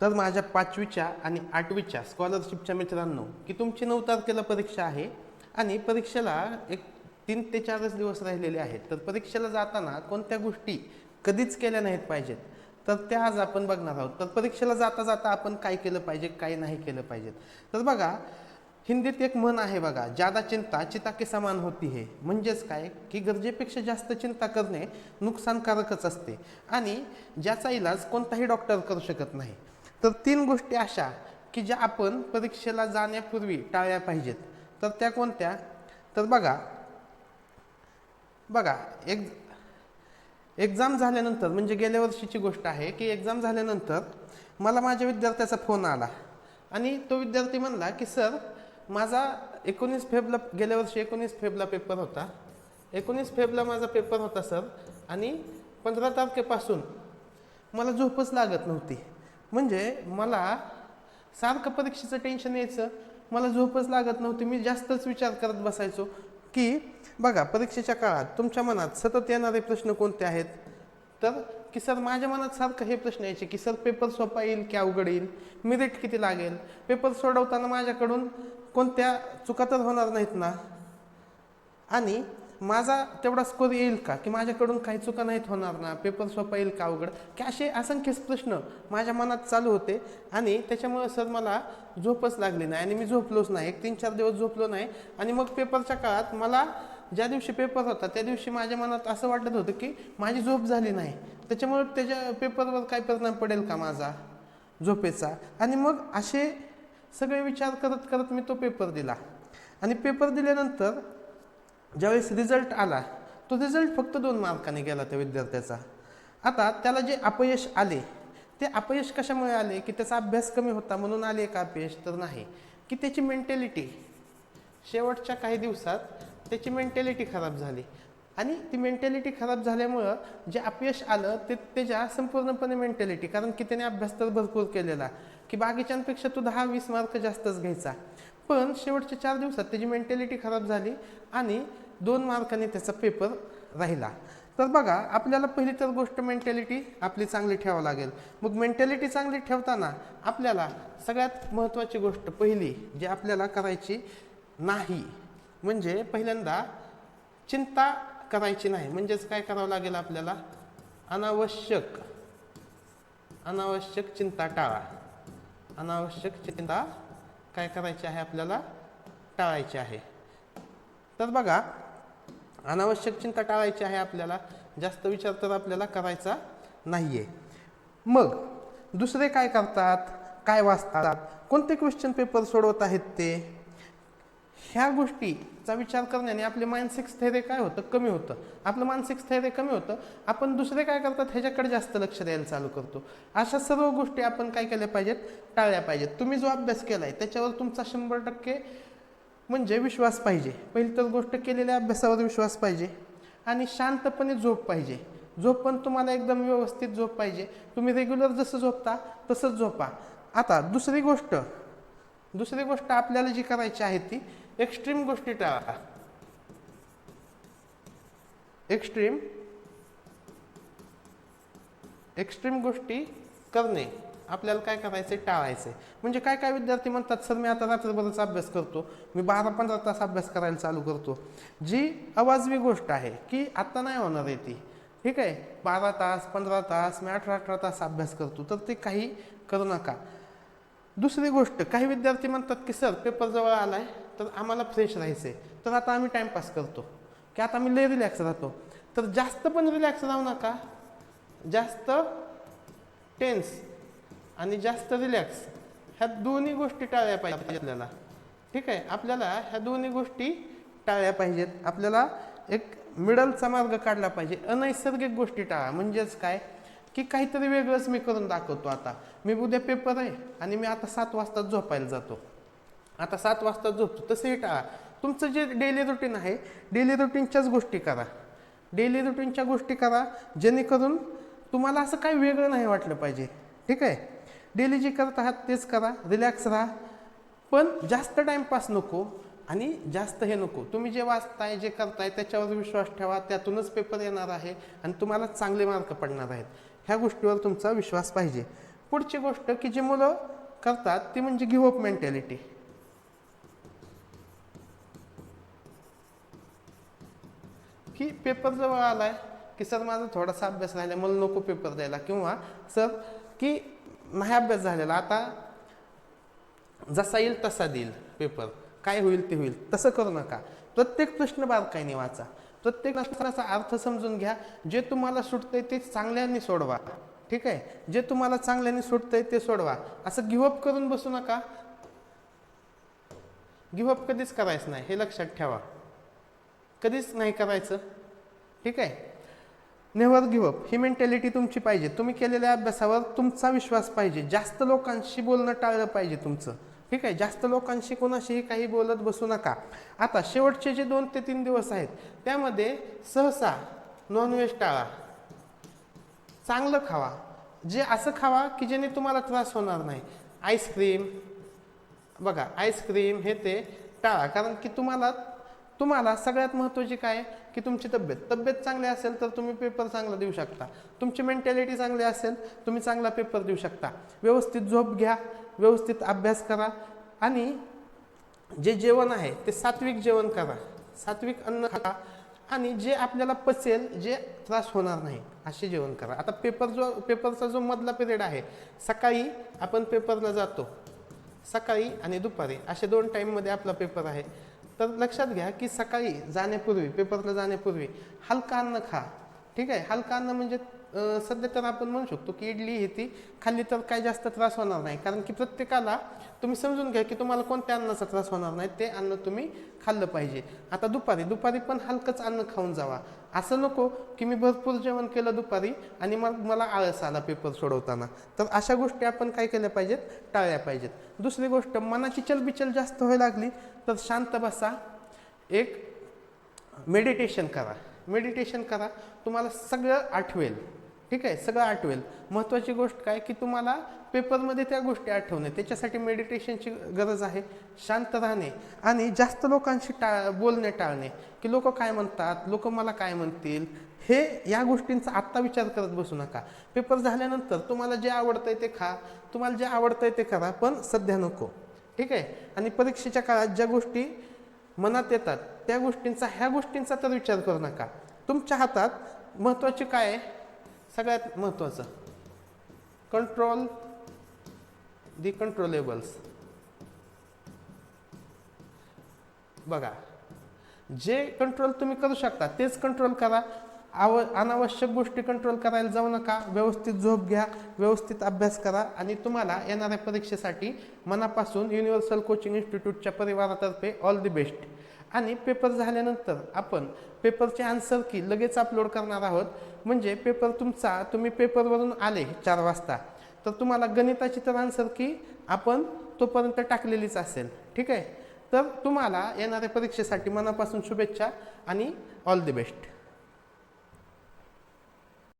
तर माझ्या पाचवीच्या आणि आठवीच्या स्कॉलरशिपच्या मित्रांनो की तुमची नऊ तारखेला परीक्षा आहे आणि परीक्षेला एक तीन ते चारच दिवस राहिलेले आहेत. तर परीक्षेला जाताना कोणत्या गोष्टी कधीच केल्या नाहीत पाहिजेत? तर त्या आज आपण बघणार आहोत. तर परीक्षेला जाता जाता आपण काय केलं पाहिजे काय नाही केलं पाहिजे तर बघा हिंदीत एक म्हण आहे बघा जादा चिंता चिता के समान होती हे. म्हणजेच काय? की गरजेपेक्षा जास्त चिंता करणे नुकसानकारकच असते आणि ज्याचा इलाज कोणताही डॉक्टर करू शकत नाही. तर तीन गोष्टी अशा की ज्या आपण परीक्षेला जाण्यापूर्वी टाळल्या पाहिजेत. तर त्या कोणत्या? तर बघा बघा एक एक्झाम झाल्यानंतर म्हणजे गेल्या वर्षीची गोष्ट आहे की एक्झाम झाल्यानंतर मला माझ्या विद्यार्थ्याचा फोन आला. आणि तो विद्यार्थी म्हणला की सर माझा एकोणीस फेबला गेल्या वर्षी एकोणीस फेबला पेपर होता. एकोणीस फेबला माझा पेपर होता सर. आणि पंधरा तारखेपासून मला झोपच लागत नव्हती. म्हणजे मला सारखं परीक्षेचं टेन्शन यायचं. मला झोपच लागत नव्हती. मी जास्तच विचार करत बसायचो की बघा परीक्षेच्या काळात तुमच्या मनात सतत येणारे प्रश्न कोणते आहेत? तर की सर माझ्या मनात सारखं हे प्रश्न यायचे की सर पेपर सोपा येईल की अवघड येईल? मिरिट किती लागेल? पेपर सोडवताना माझ्याकडून कोणत्या चुका तर होणार नाहीत ना? आणि माझा तेवढा स्कोर येईल का? की माझ्याकडून काही चुका नाहीत होणार ना? पेपर सोपा येईल का अवघड की असे असंख्य प्रश्न माझ्या मनात चालू होते आणि त्याच्यामुळे सर मला झोपच लागली नाही आणि मी झोपलोच नाही. एक तीन चार दिवस झोपलो नाही आणि मग पेपरच्या काळात मला ज्या दिवशी पेपर होता त्या दिवशी माझ्या मनात असं वाटत होतं की माझी झोप झाली नाही. त्याच्यामुळे त्याच्या पेपरवर काय परिणाम पडेल का माझा झोपेचा? आणि मग असे सगळे विचार करत करत मी तो पेपर दिला. आणि पेपर दिल्यानंतर ज्यावेळेस रिझल्ट आला तो रिझल्ट फक्त दोन मार्काने गेला त्या विद्यार्थ्याचा. आता त्याला जे अपयश आले ते अपयश कशामुळे आले? की त्याचा अभ्यास कमी होता म्हणून आले का अपयश? तर नाही. की त्याची मेंटॅलिटी शेवटच्या काही दिवसात त्याची मेंटॅलिटी खराब झाली. आणि ती मेंटॅलिटी खराब झाल्यामुळं जे अपयश आलं ते त्याच्या संपूर्णपणे मेंटॅलिटी कारण की त्याने अभ्यास तर भरपूर केलेला. की बाकीच्यांपेक्षा तो दहा वीस मार्क जास्तच घ्यायचा. पण शेवटच्या चार दिवसात त्याची मेंटॅलिटी खराब झाली आणि दोन मार्काने त्याचा पेपर राहिला. तर बघा आपल्याला पहिली तर गोष्ट मेंटॅलिटी आपली चांगली ठेवावं लागेल. मग मेंटॅलिटी चांगली ठेवताना आपल्याला सगळ्यात महत्त्वाची गोष्ट पहिली जी आपल्याला करायची नाही म्हणजे पहिल्यांदा चिंता करायची नाही. म्हणजेच काय करावं लागेल आपल्याला? अनावश्यक अनावश्यक चिंता टाळा. अनावश्यक चिंता काय करायची आहे आपल्याला? टाळायची आहे. तर बघा अनावश्यक चिंता टाळायची आहे आपल्याला. जास्त विचार तर आपल्याला करायचा नाही आहे मग दुसरे काय करतात? काय वाचतात? कोणते क्वेश्चन पेपर सोडवत आहेत ते? ह्या गोष्टीचा विचार करण्याने आपले मानसिक स्थैर्य काय होतं? कमी होतं. आपलं मानसिक स्थैर्य कमी होतं. आपण दुसरे काय करतात? ह्याच्याकडे जास्त लक्ष द्यायला चालू करतो. अशा सर्व गोष्टी आपण काय केल्या पाहिजेत? टाळल्या पाहिजेत. तुम्ही जो अभ्यास केला आहे त्याच्यावर तुमचा शंभर टक्के म्हणजे विश्वास पाहिजे. पहिली तर गोष्ट केलेल्या अभ्यासावर विश्वास पाहिजे आणि शांतपणे झोप पाहिजे. झोप पण तुम्हाला एकदम व्यवस्थित झोप पाहिजे. तुम्ही रेग्युलर जसं झोपता तसंच झोपा. आता दुसरी गोष्ट दुसरी गोष्ट आपल्याला जी करायची आहे ती एक्स्ट्रीम गोष्टी टाळा. एक्स्ट्रीम एक्स्ट्रीम गोष्टी करणे. आपल्याला काय करायचे टाळायचे म्हणजे काय काय विद्यार्थी म्हणतात सर मी आता रात्रभरच अभ्यास करतो. मी बारा पंधरा तास अभ्यास करायला चालू करतो. जी अवाजवी गोष्ट आहे की आत्ता नाही होणार आहे ती. ठीक आहे? बारा तास पंधरा तास मी अठरा अठरा तास अभ्यास करतो. तर ते काही करू नका. दुसरी गोष्ट काही विद्यार्थी म्हणतात की सर पेपर जवळ आलाय तर आम्हाला फ्रेश राहायचंय. तर आता आम्ही टाइमपास करतो. की आता आम्ही लय रिलॅक्स राहतो. तर जास्त पण रिलॅक्स राहू नका. जास्त टेन्स आणि जास्त रिलॅक्स ह्या दोन्ही गोष्टी टाळल्या पाहिजेत आपल्याला. ठीक आहे? आपल्याला ह्या दोन्ही गोष्टी टाळल्या पाहिजेत. आपल्याला एक मिडलचा मार्ग काढला पाहिजे. अनैसर्गिक गोष्टी टाळा. म्हणजेच काय? की काहीतरी वेगळंच मी करून दाखवतो आता. मी उद्या पेपर आहे आणि मी आता सात वाजता झोपायला जातो. आता सात वाजता झोपतो. तसंही टाळा. तुमचं जे डेली रुटीन आहे डेली रुटीनच्याच गोष्टी करा. डेली रुटीनच्या गोष्टी करा. जेणेकरून तुम्हाला असं काही वेगळं नाही वाटलं पाहिजे. ठीक आहे? डेली जे करत आहात तेच करा रिलॅक्स राहा. पण जास्त टाईमपास नको आणि जास्त हे नको. तुम्ही जे वाचताय जे करताय त्याच्यावर विश्वास ठेवा त्यातूनच पेपर येणार आहे आणि तुम्हाला चांगले मार्क पडणार आहेत. ह्या गोष्टीवर तुमचा विश्वास पाहिजे. पुढची गोष्ट की जी मुलं करतात ती म्हणजे गिव्हअप मेंटॅलिटी की पेपर जवळ आलाय की सर माझा थोडासा अभ्यास राहिला मला नको पेपर द्यायला किंवा सर की नाही अभ्यास झालेला. आता जसा येईल तसा देईल पेपर काय होईल ते होईल. तसं करू नका. प्रत्येक प्रश्न बारकाईने वाचा. प्रत्येक प्रश्नाचा अर्थ समजून घ्या. जे तुम्हाला सुटतंय ते चांगल्याने सोडवा. ठीक आहे? जे तुम्हाला चांगल्याने सुटतंय ते सोडवा. असं गिव्हअप करून बसू नका. गिव्हअप कधीच करायचं नाही. हे लक्षात ठेवा. कधीच नाही करायचं. ठीक आहे? नेव्हर गिव्हअप ही मेंटॅलिटी तुमची पाहिजे. तुम्ही केलेल्या अभ्यासावर तुमचा विश्वास पाहिजे. जास्त लोकांशी बोलणं टाळलं पाहिजे तुमचं. ठीक आहे? जास्त लोकांशी कोणाशीही काही बोलत बसू नका. आता शेवटचे जे दोन ते तीन दिवस आहेत त्यामध्ये सहसा नॉनव्हेज टाळा. चांगलं खावा. जे असं खावा की ज्याने तुम्हाला त्रास होणार नाही. आईस्क्रीम बघा आईस्क्रीम हे ते टाळा. कारण की तुम्हाला तुम्हाला सगळ्यात महत्त्वाची काय? की तुमची तब्येत. तब्येत चांगली असेल तर तुम्ही पेपर चांगला देऊ शकता. तुमची मेंटॅलिटी चांगली असेल तुम्ही चांगला पेपर देऊ शकता. व्यवस्थित झोप घ्या व्यवस्थित अभ्यास करा आणि जे जेवण आहे ते सात्विक जेवण करा. सात्विक अन्न खा आणि जे आपल्याला पचेल जे त्रास होणार नाही असे जेवण करा. आता पेपर जो पेपरचा जो मधला पिरियड आहे सकाळी आपण पेपरला जातो. सकाळी आणि दुपारी असे दोन टाईममध्ये आपला पेपर आहे. तर लक्षात घ्या की सकाळी जाण्यापूर्वी पेपरला जाण्यापूर्वी हलका अन्न खा. ठीक आहे? हलका अन्न म्हणजे सध्या तर आपण म्हणू शकतो की इडली हे ती खाल्ली तर काय जास्त त्रास होणार नाही. कारण की प्रत्येकाला तुम्ही समजून घ्या की तुम्हाला कोणत्या अन्नाचा त्रास होणार नाही ते अन्न तुम्ही खाल्लं पाहिजे. आता दुपारी दुपारी पण हलकंच अन्न खाऊन जावा. असं नको की मी भरपूर जेवण केलं दुपारी आणि मग मला आळस आला पेपर सोडवताना. तर अशा गोष्टी आपण काय केल्या पाहिजेत? टाळल्या पाहिजेत. दुसरी गोष्ट मनाची चलबिचल जास्त व्हायला लागली तर शांत बसा. एक मेडिटेशन करा. मेडिटेशन करा. तुम्हाला सगळं आठवेल. ठीक आहे सगळं आठवेल. महत्त्वाची गोष्ट काय की तुम्हाला पेपरमध्ये त्या गोष्टी आठवणे त्याच्यासाठी मेडिटेशनची गरज आहे. शांत राहणे आणि जास्त लोकांशी टाळ बोलणे टाळणे. की लोक काय म्हणतात लोक मला काय म्हणतील हे या गोष्टींचा आत्ता विचार करत बसू नका. पेपर झाल्यानंतर तुम्हाला जे आवडतं आहे ते खा तुम्हाला जे आवडतं आहे ते करा पण सध्या नको. ठीक आहे? आणि परीक्षेच्या काळात ज्या गोष्टी मनात येतात त्या गोष्टींचा ह्या गोष्टींचा तर विचार करू नका. तुमच्या हातात महत्त्वाचे काय आहे? सगळ्यात महत्त्वाचं. कंट्रोल दी कंट्रोलेबल्स बघा जे कंट्रोल तुम्ही करू शकता तेच कंट्रोल करा. आव अनावश्यक गोष्टी कंट्रोल करायला जाऊ नका. व्यवस्थित झोप घ्या व्यवस्थित अभ्यास करा आणि तुम्हाला येणाऱ्या परीक्षेसाठी मनापासून युनिव्हर्सल कोचिंग इन्स्टिट्यूटच्या परिवारातर्फे ऑल दी बेस्ट आणि पेपर झाल्यानंतर आपण पेपरचे आन्सर की लगेच अपलोड करणार आहोत. म्हणजे पेपर तुमचा तुम्ही पेपरवरून आले चार वाजता. तर तुम्हाला गणिताची तर आन्सर की आपण तोपर्यंत टाकलेलीच असेल. ठीक आहे? तर तुम्हाला येणाऱ्या परीक्षेसाठी मनापासून शुभेच्छा आणि ऑल द बेस्ट